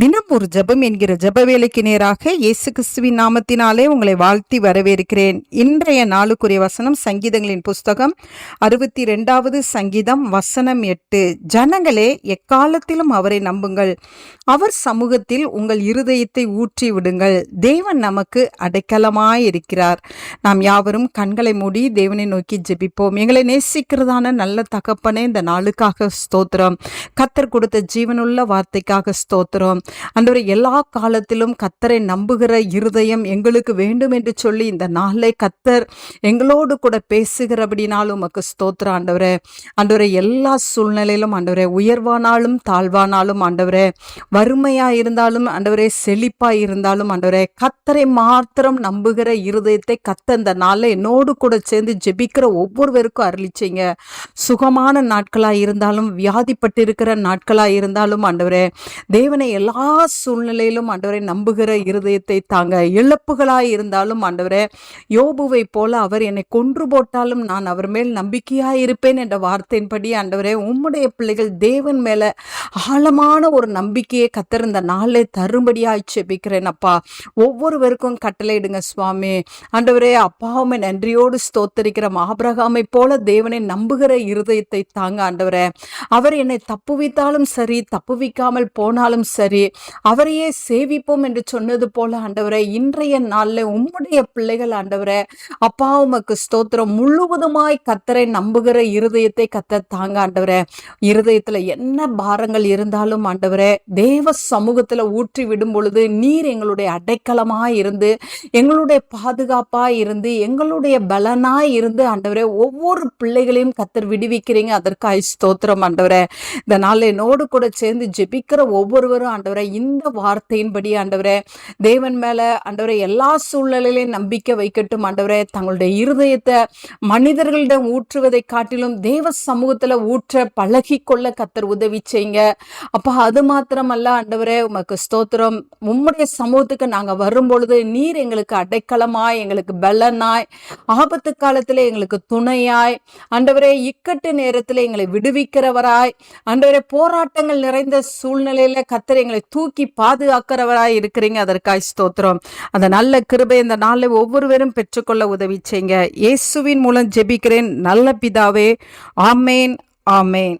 தினம் ஒரு ஜெபம் என்கிற ஜப வேலைக்கு நேராக இயேசு கிறிஸ்துவின் நாமத்தினாலே உங்களை வாழ்த்தி வரவேற்கிறேன். இன்றைய நாளுக்குரிய வசனம் சங்கீதங்களின் புஸ்தகம் அறுபத்தி ரெண்டாவது சங்கீதம் வசனம் எட்டு. ஜனங்களே எக்காலத்திலும் அவரை நம்புங்கள். அவர் சமூகத்தில் உங்கள் இருதயத்தை ஊற்றி விடுங்கள். தேவன் நமக்கு அடைக்கலமாயிருக்கிறார். நாம் யாவரும் கண்களை மூடி தேவனை நோக்கி ஜெபிப்போம். எங்களை நேசிக்கிறதான நல்ல தகப்பனே இந்த நாளுக்காக ஸ்தோத்திரம். கத்தர் கொடுத்த ஜீவனுள்ள வார்த்தைக்காக ஸ்தோத்திரம். அன்றவரை எல்லா காலத்திலும் கத்தரை நம்புகிற இருதயம் எங்களுக்கு வேண்டும் என்று சொல்லி இந்த நாளை கத்தர் எங்களோடு கூட பேசுகிறபடினாலும் உமக்கு ஸ்தோத்திர ஆண்டவரே ஆண்டவரே எல்லா சூழ்நிலையிலும் ஆண்டவரே உயர்வானாலும் தாழ்வானாலும் ஆண்டவரே வறுமையா இருந்தாலும் ஆண்டவரே செழிப்பா இருந்தாலும் ஆண்டவரே கத்தரை மாத்திரம் நம்புகிற இருதயத்தை கத்த இந்த நாளில் என்னோடு கூட சேர்ந்து ஜெபிக்கிற ஒவ்வொருவருக்கும் அருளிச்சிங்க சுகமான நாட்களா இருந்தாலும் வியாதிப்பட்டிருக்கிற நாட்களா இருந்தாலும் ஆண்டவரே தேவனை எல்லா எல்லா சூழ்நிலையிலும் ஆண்டவரை நம்புகிற இருதயத்தை தாங்க இழப்புகளாய் இருந்தாலும் ஆண்டவரே யோபுவை போல அவர் என்னை கொன்று போட்டாலும் நான் அவர் மேல் நம்பிக்கையாய் இருப்பேன் என்ற வார்த்தையின்படி ஆண்டவரே உம்முடைய பிள்ளைகள் தேவன் மேல ஆழமான ஒரு நம்பிக்கையை கத்திருந்த நாளே தரும்படியாய் செபிக்கிறேன் அப்பா. ஒவ்வொருவருக்கும் கட்டளையிடுங்க சுவாமி. ஆண்டவரே அப்பாவுமே நன்றியோடு ஸ்தோத்தரிக்கிற ஆபிரகாமை போல தேவனை நம்புகிற இருதயத்தை தாங்க ஆண்டவரே. அவர் என்னை தப்புவித்தாலும் சரி தப்புவிக்காமல் போனாலும் சரி அவரையே சேவிப்போம் என்று சொன்னது போல ஆண்டவரே இன்றைய நாளில் உம்முடைய பிள்ளைகள் ஆண்டவரே அப்பா உமக்கு ஸ்தோத்திரம். முழுவதுமாய் கத்தரை நம்புகிற இருதயத்தை கத்த தாங்க ஆண்டவரே. இருதயத்துல என்ன பாரங்கள் இருந்தாலும் ஆண்டவரே தேவ சமூகத்துல ஊற்றி விடும் பொழுது நீர் எங்களுடைய அடைக்கலமாய் இருந்து எங்களுடைய பாதுகாப்பாய் இருந்து எங்களுடைய பலனாய் இருந்து ஆண்டவரே ஒவ்வொரு பிள்ளைகளையும் கத்தர் விடுவிக்கிறீங்க. அதற்காய் ஸ்தோத்திரம் ஆண்டவரே. இந்த நாளில் என்னோடு கூட சேர்ந்து ஜெபிக்கிற ஒவ்வொருவரும் ஆண்டவரே ஆண்டவரை இந்த வார்த்தையின்படி ஆண்டவரே தேவன் மேல ஆண்டவரை எல்லா சூழ்நிலையிலையும் நம்பிக்கை வைக்கட்டும் ஆண்டவரே. தங்களுடைய இருதயத்தை மனிதர்களிடம் ஊற்றுவதை காட்டிலும் தேவ சமூகத்துல ஊற்ற பழகி கொள்ள கத்தர் உதவி செய்யுங்க. அப்போ அது மாத்திரமல்ல ஆண்டவரே உமக்கு ஸ்தோத்திரம். உம்முடைய சமூகத்துக்கு நாங்க வரும் பொழுது நீர் எங்களுக்கு அடைக்கலமாய் எங்களுக்கு பலனாய் ஆபத்து காலத்துல எங்களுக்கு துணையாய். ஆண்டவரே இக்கட்டு நேரத்துல எங்களை விடுவிக்கிறவராய். ஆண்டவரே போராட்டங்கள் நிறைந்த சூழ்நிலையில கத்தர் எங்களை எங்களை தூக்கி பாதுகாக்கிறவராய் இருக்கிறீங்க. அதற்காய் ஸ்தோத்திரம். அந்த நல்ல கிருபை இந்த நாளில் ஒவ்வொருவரும் பெற்றுக்கொள்ள உதவி செய்யுங்க. இயேசுவின் மூலம் ஜெபிக்கிறேன். நல்ல பிதாவே ஆமேன் ஆமேன்.